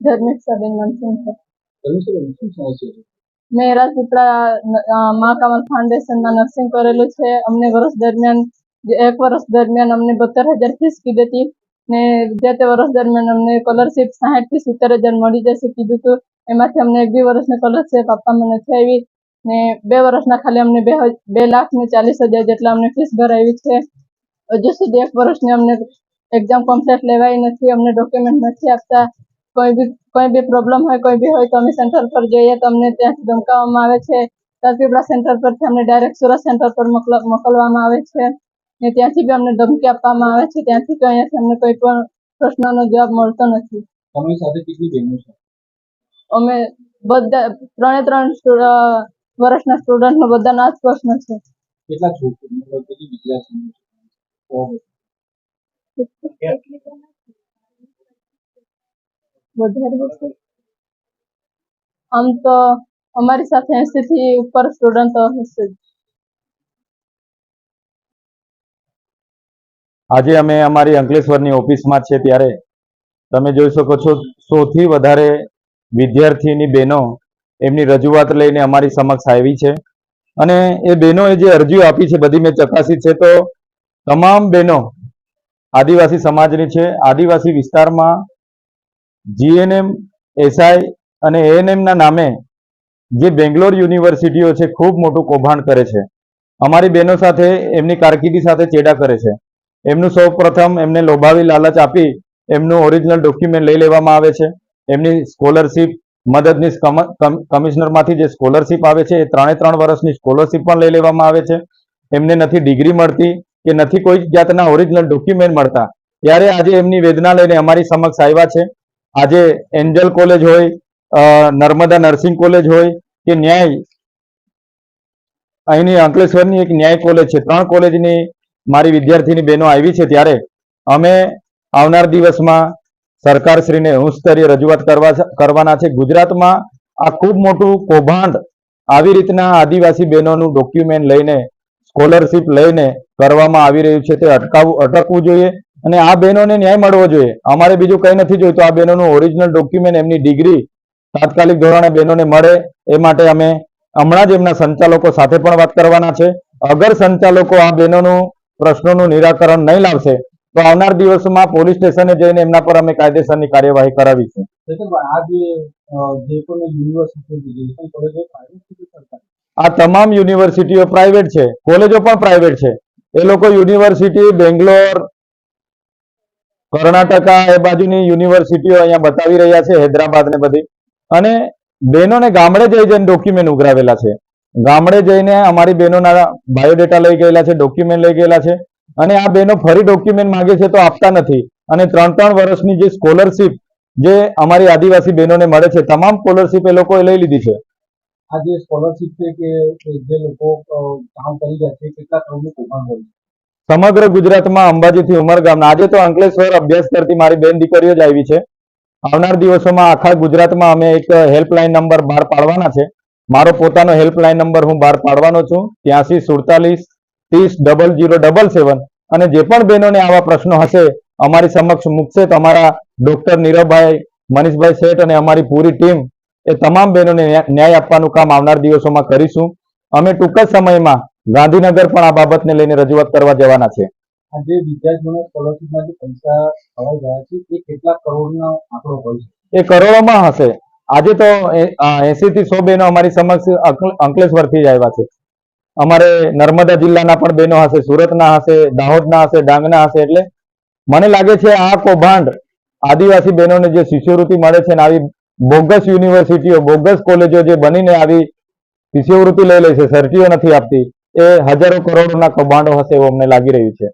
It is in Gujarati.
ધર્મેશબેન મનસિંહ મેં રાજપીપળા મા કમલ ફાઉન્ડેશનમાં નર્સિંગ કરેલું છે અમને વર્ષ દરમિયાન એક વર્ષ દરમિયાન અમને બોતેર હજાર ફીસ કીધી હતી ને જે તે વર્ષ દરમિયાન અમને સ્કોલરશીપ સાહીઠથી સિત્તેર હજાર મળી જશે કીધું હતું એમાંથી અમને એક બી વર્ષની સ્કોલરશીપ આપવામાં નથી આવી ને બે વર્ષના ખાલી અમને બે બે લાખ ને ચાલીસ હજાર જેટલા અમને ફીસ ભરાવી છે હજુ સુધી એક વર્ષની અમને એક્ઝામ કોમ્પ્લેટ લેવાઈ નથી અમને ડોક્યુમેન્ટ નથી આપતા. કોઈ બી કોઈ બી પ્રોબ્લેમ હોય કોઈ બી હોય તો અમે સેન્ટર પર જઈએ તો અમને ત્યાંથી ધમકાવવામાં આવે છે. રાજપીપળા સેન્ટર પરથી અમને ડાયરેક્ટ સુરત સેન્ટર પર મોકલ- મોકલવામાં આવે છે. ને ત્યાંથી બી અમને ધમકી આપવામાં આવે છે. ત્યાંથી તો અહીંયાથી અમને કોઈ પણ પ્રશ્નનો જવાબ મળતો નથી. તમારી સાથે કેટલી બહેનો છે? અમે બધા ત્રણે ત્રણ વર્ષના સ્ટુડન્ટનો બધાના આ જ પ્રશ્ન છે. કેટલા છોકરી મતલબ કેટલી વિદ્યાર્થીઓ વધારે આમ તો અમારી સાથે એસી થી ઉપર સ્ટુડન્ટ હશે આજે અમે અમારી અંકલેશ્વરની ઓફિસમાં છે ત્યારે તમે જોઈ શકો છો, સૌથી વધારે વિદ્યાર્થીની બહેનો એમની રજૂઆત લઈને અમારી સમક્ષ આવી છે. અને એ બહેનોએ જે અરજીઓ આપી છે, બધી મેં ચકાસી છે. તો તમામ બહેનો આદિવાસી સમાજની છે. આદિવાસી વિસ્તારમાં જીએનએમ એસઆઈ અને એએનએમના નામે જે બેંગ્લોર યુનિવર્સિટીઓ છે, ખૂબ મોટું કૌભાંડ કરે છે. અમારી બહેનો સાથે એમની કારકિર્દી સાથે ચેડા કરે છે. એમનું સૌ એમને લોભાવી લાલચ આપી એમનું ઓરિજિનલ ડોક્યુમેન્ટ લઈ લેવામાં આવે છે. એમની સ્કોલરશીપ મદદનીશ કમ- કમ- કમિશનરમાંથી જે સ્કોલરશીપ આવે છે, એ ત્રણે ત્રણ વર્ષની સ્કોલરશીપ પણ લઈ લેવામાં આવે છે. એમને નથી ડિગ્રી મળતી. કે નથી કોઈ જાતના ઓરિજિનલ ડોક્યુમેન્ટ મળતા. ત્યારે આજે એમની વેદના લઈને અમારી સમક્ષ આવ્યા છે. આજે એન્જલ કોલેજ હોય નર્મદા નર્સિંગ કોલેજ હોય, કે ન્યાય, અહીંની અંકલેશ્વરની એક ન્યાય કોલેજ છે. ત્રણ કોલેજની મારી વિદ્યાર્થીની બહેનો આવી છે ત્યારે અમે આવનાર દિવસમાં સરકારશ્રીને ઉચ્ચ રજૂઆત કરવા કરવાના છે. ગુજરાતમાં આ ખૂબ મોટું કૌભાંડ આવી રીતના આદિવાસી બહેનોનું ડોક્યુમેન્ટ લઈને સ્કોલરશીપ લઈને કરવામાં આવી રહ્યું છે તે અટકાવવું, અટકવું જોઈએ અને આ બહેનોને ન્યાય મળવો જોઈએ. અમારે બીજું કંઈ નથી જોઈતું. આ બહેનોનું ઓરિજિનલ ડોક્યુમેન્ટ એમની ડિગ્રી તાત્કાલિક ધોરણે બહેનોને મળે એ માટે અમે હમણાં જ એમના સંચાલકો સાથે પણ વાત કરવાના છે. અગર સંચાલકો આ બહેનોનું, પ્રશ્નોનું નિરાકરણ નહીં લાવશે, તો આવનાર દિવસોમાં પોલીસ સ્ટેશને જઈને એમના પર અમે કાયદેસરની કાર્યવાહી કરાવીશું. આ જે જે યુનિવર્સિટી આ તમામ યુનિવર્સિટીઓ પ્રાઇવેટ છે કોલેજો પણ પ્રાઇવેટ છે. એ લોકો યુનિવર્સિટી બેંગ્લોર કર્ણાટકા એ બાજુની યુનિવર્સિટીઓ અહીંયા બતાવી રહ્યા છે, હૈદરાબાદ ને બધી. અને બહેનોને ગામડે જઈ જઈને ડોક્યુમેન્ટ ઉઘરાવેલા છે. ગામડે જઈને અમારી બહેનોના બાયોડેટા લઈ ગયેલા છે ડોક્યુમેન્ટ લઈ ગયેલા છે. અને આ બહેનો ફરી ડોક્યુમેન્ટ માંગે છે તો આપતા નથી. અને ત્રણ ત્રણ વર્ષની જે સ્કોલરશીપ જે અમારી આદિવાસી બહેનોને મળે છે, તમામ સ્કોલરશીપ એ લોકોએ લઈ લીધી છે. આ જે સ્કોલરશીપ છે કે જે લોકો કામ કરી રહ્યા છે, કેટલા કરોડનું કૌભાંડ હોય સમગ્ર ગુજરાતમાં અંબાજીથી ઉમરગામના આજે તો અંકલેશ્વર અભ્યાસ કરતી મારી બેન દીકરીઓ જ આવી છે. આવનાર દિવસોમાં આખા ગુજરાતમાં અમે એક હેલ્પલાઇન નંબર બહાર પાડવાના છે. મારો પોતાનો હેલ્પલાઇન નંબર હું બહાર પાડવાનો છું. ત્યાંસી સુડતાલીસ ત્રીસ ડબલ જીરો ડબલ સેવન અને જે પણ બહેનોને આવા પ્રશ્નો હશે, અમારી સમક્ષ મૂકશે તો અમારા ડોક્ટર નીરવભાઈ, મનીષભાઈ શેઠ અને અમારી પૂરી ટીમ એ તમામ બહેનોને ન્યાય આપવાનું કામ આવનાર દિવસોમાં કરીશું. અમે ટૂંક જ સમયમાં ગાંધીનગર પણ આ બાબતને લઈને રજૂઆત કરવા જવાના છે. આ વિદ્યાર્થીઓને સ્કોલરશીપના જે પૈસા ખવાઈ ગયા છે એ કેટલા કરોડનો આંકડો હોય છે? એ કરોડોમાં હશે. આજે તો એસી થી સો બહેનો અમારી સમક્ષ અંકલેશ્વર અંકલેશ્વરથી જ આવ્યા છે. અમારે નર્મદા જિલ્લાના પણ બહેનો હશે સુરતના હશે દાહોદના હશે ડાંગના હશે એટલે મને લાગે છે આ કૌભાંડ આદિવાસી બહેનોને જે શિષ્યવૃત્તિ મળે છે ને આવી બોગસ યુનિવર્સિટીઓ, બોગસ કોલેજો જે બનીને આવી શિષ્યવૃત્તિ લઈ લે છે, સર્ટીઓ નથી આપતી, એ હજારો કરોડોના કૌભાંડો હશે એવું અમને લાગી રહ્યું છે.